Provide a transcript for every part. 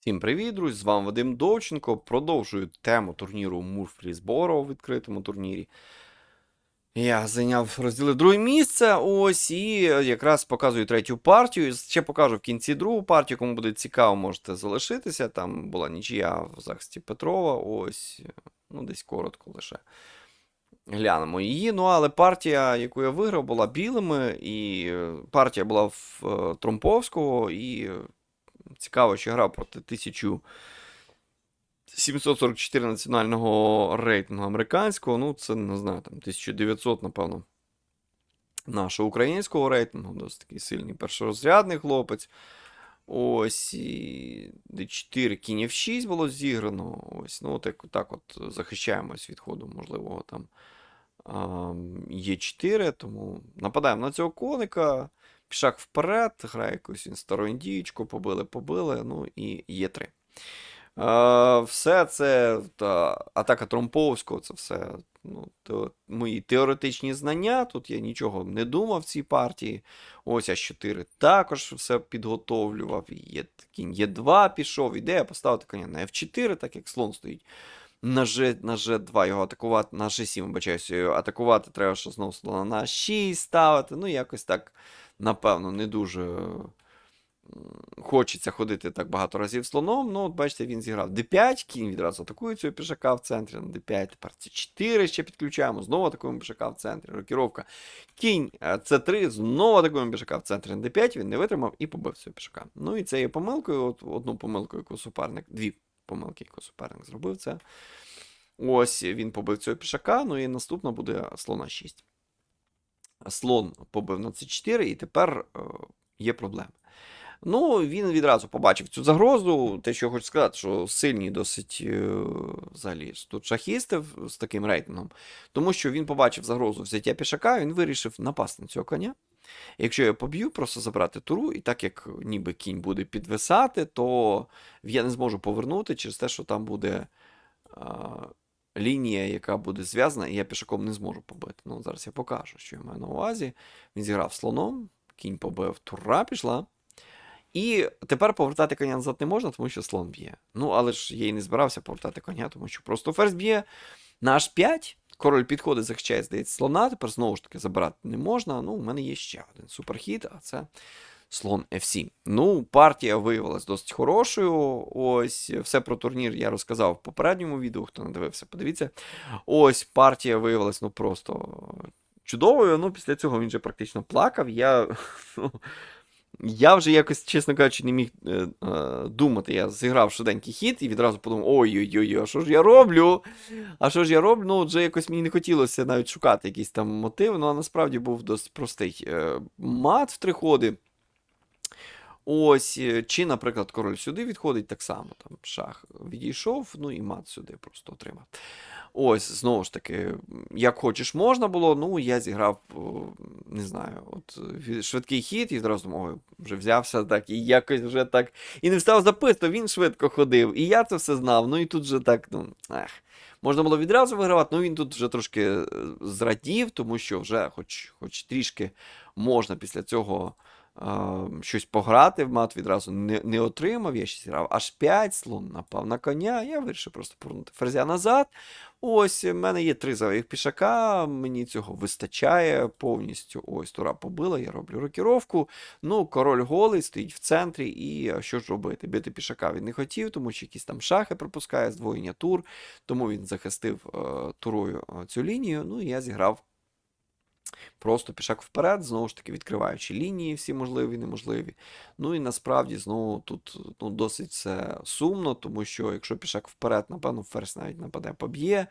Всім привіт, друзі! З вами Вадим Довченко. Продовжую тему турніру Мурфрізборо у відкритому турнірі. Я зайняв, розділив друге місце. Ось, і якраз показую третю партію. Ще покажу в кінці другу партію. Кому буде цікаво, можете залишитися. Там була нічия в захисті Петрова. Ось, ну, десь коротко лише. Глянемо її. Ну, але партія, яку я виграв, була білими, і партія була в е, Тромповського, і цікаво, що грав проти 1744 національного рейтингу американського. Ну, це не знаю, там 1900, напевно, нашого українського рейтингу. Досить такий сильний першорозрядний хлопець. Ось і D4 кінь F6 було зіграно. Ось, ну, от як так от захищаємось від ходу, можливо, там Е4, тому нападаємо на цього коника. Пішак вперед, грає якусь він стару індієчку, побили, побили, ну і Є3. Е, все це та, атака Тромповського, це все ну, те, мої теоретичні знання. Тут я нічого не думав в цій партії. Ось А4 також все підготовлював. Є, кінь Є2 пішов. Ідея поставити коня на F4, так як слон стоїть. На G, на G2 його атакувати, на G7, вибачаюся, атакувати треба, що знову слона на 6 ставити. Ну, якось так, напевно, не дуже хочеться ходити так багато разів слоном. Ну, от бачите, він зіграв D5, кінь відразу атакує цього пішака в центрі на D5. Тепер C4 ще підключаємо, знову атакуємо пішака в центрі. Рокіровка. Кінь е, C3, знову атакуємо пішака в центрі на D5. Він не витримав і побив цього пішака. Ну і це є помилкою. От одну помилку, яку суперник, дві помилки, яку суперник зробив це. Ось він побив цього пішака, ну і наступна буде слона 6. Слон побив на c4, і тепер е, є проблеми. Ну, він відразу побачив цю загрозу. Те, що я хочу сказати, що сильні досить е, взагалі тут шахісти з таким рейтингом, тому що він побачив загрозу взяття пішака, він вирішив напасти на цього коня. Якщо я поб'ю, просто забрати туру, і так як ніби кінь буде підвисати, то я не зможу повернути через те, що там буде а, лінія, яка буде зв'язана, і я пішаком не зможу побити. Ну, зараз я покажу, що я маю на увазі. Він зіграв слоном, кінь побив, тура пішла. І тепер повертати коня назад не можна, тому що слон б'є. Ну, але ж я і не збирався повертати коня, тому що просто ферзь б'є на h5. Король підходить, захищає, здається, слона. Тепер знову ж таки забирати не можна. Ну, у мене є ще один суперхід, а це слон F7. Ну, партія виявилась досить хорошою. Ось, все про турнір я розказав в попередньому відео. Хто не дивився, подивіться. Ось партія виявилась ну просто чудовою. Ну, після цього він вже практично плакав. Я. ну, я вже якось, чесно кажучи, не міг е, е, думати. Я зіграв швиденький хід і відразу подумав: ой-ой-ой, а що ж я роблю? А що ж я роблю? Ну, вже якось мені не хотілося навіть шукати якийсь там мотив. Ну, а насправді був досить простий е, мат в три ходи. Ось, е, чи, наприклад, король сюди відходить, так само там шах відійшов, ну і мат сюди просто отримав. Ось, знову ж таки, як хочеш, можна було. Ну, я зіграв, не знаю, от швидкий хід, і одразу думав, ой, вже взявся так, і якось вже так. І не встав записувати, він швидко ходив. І я це все знав. Ну і тут вже так, ну, ех. Можна було відразу вигравати, ну він тут вже трошки е, зрадів, тому що вже, хоч, хоч трішки можна після цього щось пограти в мат відразу не, не отримав. Я ще зіграв аж 5 слон напав на коня. Я вирішив просто повернути ферзя назад. Ось, в мене є три зайвих пішака, мені цього вистачає повністю. Ось тура побила, я роблю рокіровку. Ну, король голий стоїть в центрі, і що ж робити? Бити пішака він не хотів, тому що якісь там шахи пропускає, здвоєння тур, тому він захистив е, турою цю лінію. Ну і я зіграв Просто пішак вперед, знову ж таки відкриваючи лінії, всі можливі і неможливі. Ну і насправді знову тут ну, досить все сумно, тому що якщо пішак вперед, напевно, ферзь навіть нападе, поб'є е,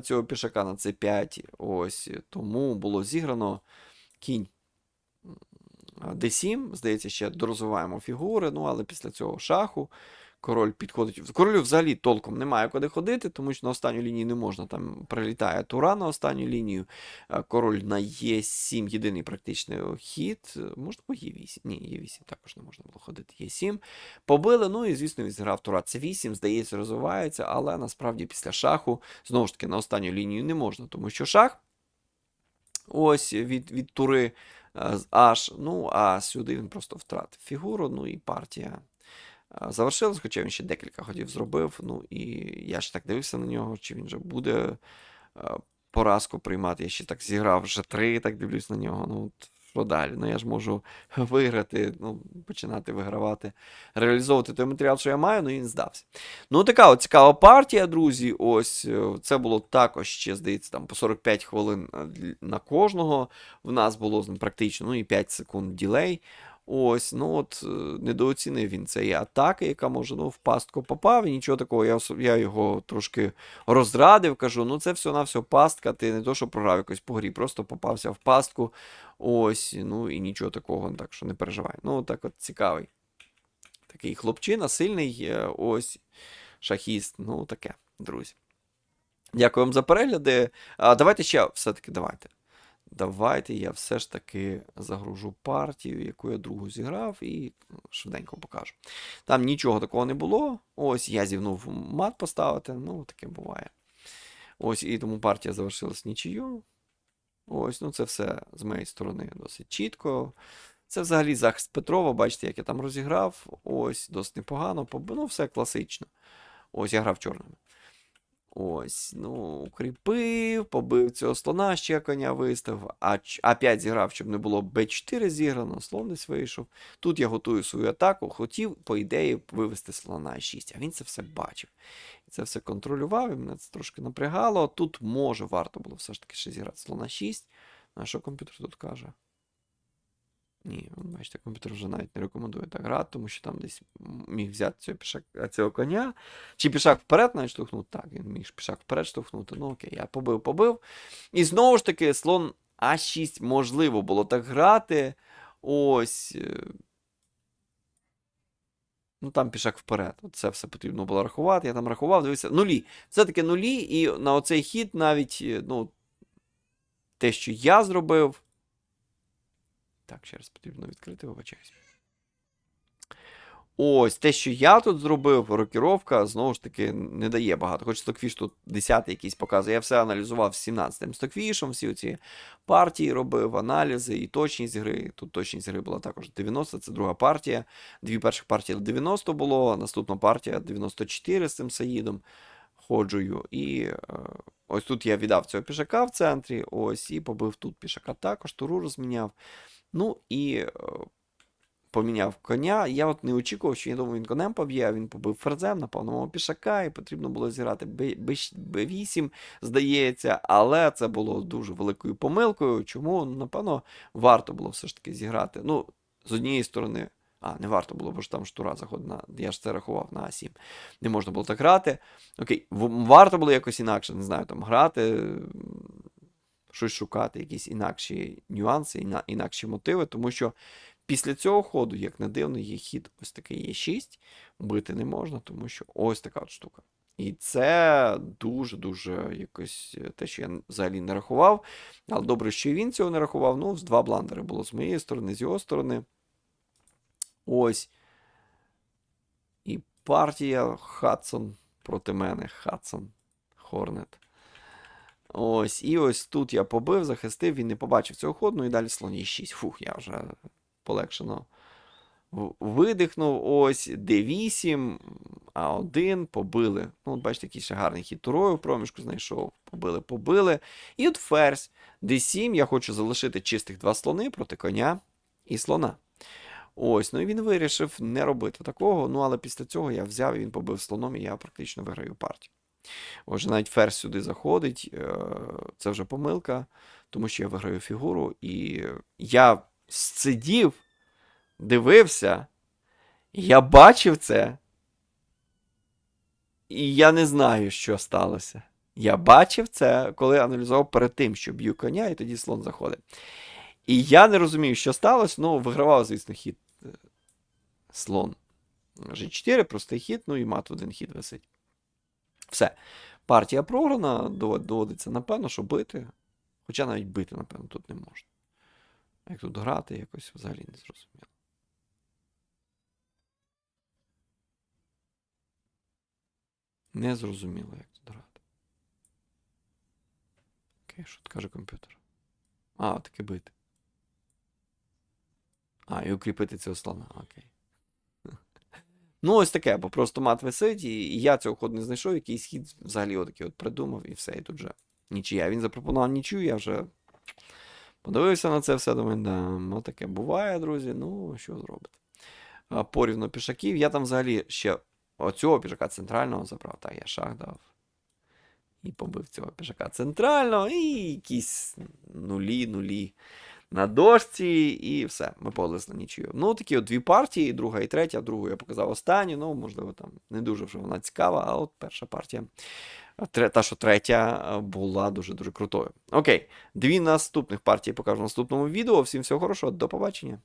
цього пішака на c5. Ось тому було зіграно кінь d7. Здається, ще дорозвиваємо фігури. Ну, але після цього шаху король підходить. Королю взагалі толком немає куди ходити, тому що на останню лінію не можна. Там прилітає тура на останню лінію. Король на Е7 єдиний практичний хід. Можна по Е8. Ні, Е8 також не можна було ходити. Е7. Побили, ну і, звісно, він зіграв тура С8, здається, розвивається, але насправді після шаху, знову ж таки, на останню лінію не можна, тому що шах. Ось від, від тури е, з H, ну а сюди він просто втратив фігуру, ну і партія завершилось, хоча він ще декілька ходів зробив. Ну і я ж так дивився на нього, чи він вже буде поразку приймати. Я ще так зіграв вже три, так дивлюсь на нього. Ну, що далі? Ну я ж можу виграти, ну, починати вигравати, реалізовувати той матеріал, що я маю, ну і він здався. Ну, така от цікава партія, друзі. Ось е, це було також ще, здається, там по 45 хвилин е, на кожного. В нас було практично ну, і 5 секунд ділей. Ось, ну от е, недооцінив він цієї атаки, яка може ну, в пастку попав, і нічого такого. Я, я його трошки розрадив, кажу, ну це все на все пастка, ти не то, що програв якось по грі, просто попався в пастку. Ось, ну і нічого такого, так що не переживай. Ну, так от цікавий. Такий хлопчина, сильний, е, ось, шахіст, ну таке, друзі. Дякую вам за перегляди. А, давайте ще все-таки давайте. Давайте я все ж таки загружу партію, яку я другу зіграв, і ну, швиденько покажу. Там нічого такого не було. Ось я зівнув мат поставити, ну таке буває. Ось і тому партія завершилась нічию. Ось, ну це все з моєї сторони досить чітко. Це взагалі захист Петрова, бачите, як я там розіграв. Ось, досить непогано. Ну, все класично. Ось я грав чорними. Ось, ну, укріпив, побив цього слона, ще коня ч- А5 зіграв, щоб не було Б4 зіграно, слон десь вийшов. Тут я готую свою атаку, хотів, по ідеї, вивести слона А6, а він це все бачив. І це все контролював, і мене це трошки напрягало. Тут може варто було все ж таки ще зіграти слона 6. А що комп'ютер тут каже? Ні, бачите, комп'ютер вже навіть не рекомендує так грати, тому що там десь міг взяти цього, пішак, цього коня. Чи пішак вперед навіть штовхнути? Так, він міг пішак вперед штовхнути. Ну окей, я побив, побив. І знову ж таки, слон А6 можливо було так грати. Ось. е, Ну, там пішак вперед. Це все потрібно було рахувати. Я там рахував, дивився. Нулі. Все-таки нулі, і на оцей хід навіть, е, ну, те, що я зробив. Так, ще раз потрібно відкрити, вибачаюсь. Ось, те, що я тут зробив, рокіровка, знову ж таки, не дає багато. Хоч стокфіш тут 10 якийсь показує. Я все аналізував з 17-м стокфішем, всі ці партії робив, аналізи і точність гри. Тут точність гри була також 90, це друга партія. Дві перших партії 90 було, наступна партія 94 з цим Саїдом ходжую. І е, ось тут я віддав цього пішака в центрі, ось, і побив тут пішака також, туру розміняв. Ну і е, поміняв коня. Я от не очікував, що я думаю, він конем поб'є, а він побив ферзем, напав на мого пішака, і потрібно було зіграти Б8, здається, але це було дуже великою помилкою. Чому? Ну, Напевно, варто було все ж таки зіграти. Ну, з однієї сторони. А, не варто було, бо ж там штура заходить на. Я ж це рахував на А7. Не можна було так грати. Окей, варто було якось інакше, не знаю, там грати, щось шукати, якісь інакші нюанси, інакші мотиви, тому що після цього ходу, як не дивно, є хід ось такий Е6, бити не можна, тому що ось така от штука. І це дуже-дуже якось е, те, що я взагалі не рахував. Але добре, що він цього не рахував. Ну, з два бландери було з моєї сторони, з його сторони. Ось. І партія Хадсон проти мене. Хадсон. Хорнет. Ось. І ось тут я побив, захистив, він не побачив цього ходу, ну і далі слон е 6. Фух, я вже полегшено видихнув. Ось D8, А1, побили. Ну, от бачите, який ще гарний хід турою в проміжку знайшов. Побили, побили. І от ферзь. D7, я хочу залишити чистих два слони проти коня і слона. Ось, ну і він вирішив не робити такого. Ну, але після цього я взяв і він побив слоном, і я практично виграю партію. Отже, навіть ферзь сюди заходить. е, Це вже помилка, тому що я виграю фігуру. І я сидів, дивився, я бачив це. І я не знаю, що сталося. Я бачив це, коли аналізував перед тим, що б'ю коня, і тоді слон заходить. І я не розумію, що сталося. Ну, вигравав, звісно, хід е, слон. G4, простий хід, ну і мат один хід висить. Все. Партія програна, доводиться, напевно, що бити. Хоча навіть бити, напевно, тут не можна. Як тут грати, якось взагалі не зрозуміло. Не зрозуміло, як тут грати. Окей, що тут каже комп'ютер? А, таки бити. А, і укріпити цього слона. Окей. Ну, ось таке, бо просто мат висить, і, я цього ходу не знайшов, якийсь хід взагалі отакий от придумав, і все, і тут вже нічия. Він запропонував нічию, я вже подивився на це все, думаю, да, ну таке буває, друзі, ну, що зробити. А, Порівну пішаків, я там взагалі ще оцього пішака центрального забрав, так, я шах дав. І побив цього пішака центрального, і якісь нулі, нулі на дошці, і все. Ми подались на нічию. Ну, такі от дві партії, друга і третя. Другу я показав останню. Ну, можливо, там не дуже вже вона цікава, а от перша партія. Та, що третя е, була дуже-дуже крутою. Окей, дві наступних партії покажу в наступному відео. Всім всього хорошого, до побачення.